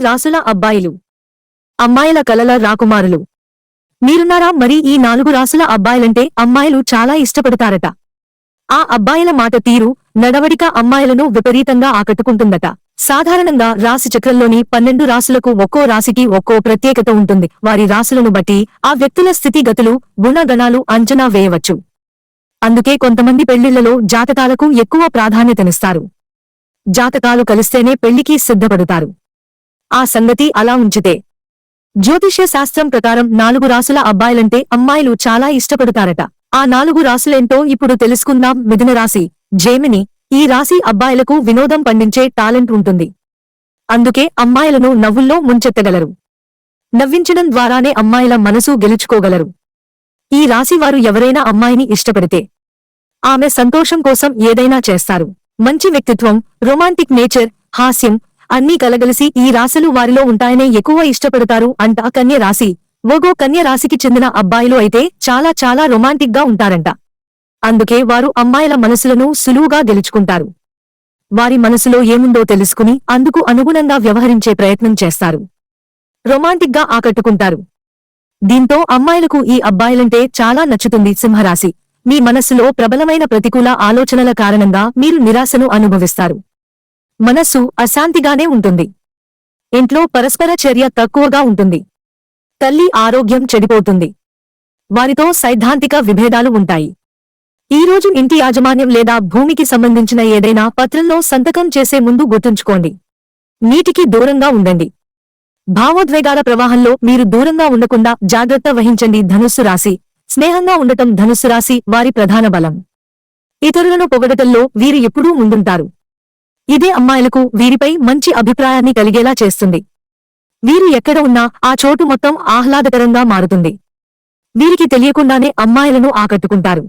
రాసుల అబ్బాయిలు. అమ్మాయిల కలల రాకుమారులు. మీరున్నారా మరి ఈ నాలుగు రాసుల అబ్బాయిలంటే అమ్మాయిలు చాలా ఇష్టపడతారట. ఆ అబ్బాయిల మాట తీరు నడవడిక అమ్మాయిలను విపరీతంగా ఆకట్టుకుంటుందట. సాధారణంగా రాశి చక్రంలోని పన్నెండు రాసులకు ఒక్కో రాశికి ఒక్కో ప్రత్యేకత ఉంటుంది. వారి రాసులను బట్టి ఆ వ్యక్తుల స్థితిగతులు గుణగణాలు అంచనా వేయవచ్చు. అందుకే కొంతమంది పెళ్ళిళ్ళలో జాతకాలకు ఎక్కువ ప్రాధాన్యతనిస్తారు. జాతకాలు కలిస్తేనే పెళ్ళికి సిద్ధపడతారు. ఆ సంగతి అలా ఉంచితే. జ్యోతిష్య శాస్త్రం ప్రకారం నాలుగు రాసుల అబ్బాయిలంటే అమ్మాయిలు చాలా ఇష్టపడతారట. ఆ నాలుగు రాసులేంటో ఇప్పుడు తెలుసుకుందాం మిథున రాశి జేమిని. ఈ రాశి అబ్బాయిలకు వినోదం పండించే టాలెంట్ ఉంటుంది. అందుకే అమ్మాయిలను నవ్వుల్లో ముంచెత్తగలరు. నవ్వించడం ద్వారానే అమ్మాయిల మనసు గెలుచుకోగలరు. ఈ రాశి వారు ఎవరైనా అమ్మాయిని ఇష్టపడితే ఆమె సంతోషం కోసం ఏదైనా చేస్తారు. మంచి వ్యక్తిత్వం రొమాంటిక్ నేచర్ హాస్యం అన్నీ కలగలిసి ఈ రాశులు వారిలో ఉంటాయనే ఎక్కువ ఇష్టపడతారు అంట కన్య రాశి. ఓగో కన్య రాశికి చెందిన అబ్బాయిలు అయితే చాలా చాలా రొమాంటిక్గా ఉంటారంట. అందుకే వారు అమ్మాయిల మనసులను సులువుగా గెలుచుకుంటారు. వారి మనసులో ఏముందో తెలుసుకుని అందుకు అనుగుణంగా వ్యవహరించే ప్రయత్నం చేస్తారు. రొమాంటిక్గా ఆకట్టుకుంటారు. దీంతో అమ్మాయిలకు ఈ అబ్బాయిలంటే చాలా నచ్చుతుంది సింహరాశి. మీ మనస్సులో ప్రబలమైన ప్రతికూల ఆలోచనల కారణంగా మీరు నిరాశను అనుభవిస్తారు. మనస్సు అశాంతిగానే ఉంటుంది. ఇంట్లో పరస్పర చర్య తక్కువగా ఉంటుంది. తల్లి ఆరోగ్యం చెడిపోతుంది. వారితో సైద్ధాంతిక విభేదాలు ఉంటాయి. ఈ రోజు ఇంటి యాజమాన్యం లేదా భూమికి సంబంధించిన ఏదైనా పత్రంలో సంతకం చేసే ముందు గుర్తుంచుకోండి. నీటికి దూరంగా ఉండండి. భావోద్వేగాల ప్రవాహంలో మీరు దూరంగా ఉండకుండా జాగ్రత్త వహించండి ధనుస్సు రాశి. స్నేహంగా ఉండటం ధనుస్సు రాశి వారి ప్రధాన బలం. ఇతరులను పొగడటంలో వీరు ఎప్పుడూ ముందుంటారు. ఇదే అమ్మాయిలకు వీరిపై మంచి అభిప్రాయాన్ని కలిగేలా చేస్తుంది. వీరు ఎక్కడ ఉన్నా ఆ చోటు మొత్తం ఆహ్లాదకరంగా మారుతుంది. వీరికి తెలియకుండానే అమ్మాయిలను ఆకట్టుకుంటారు.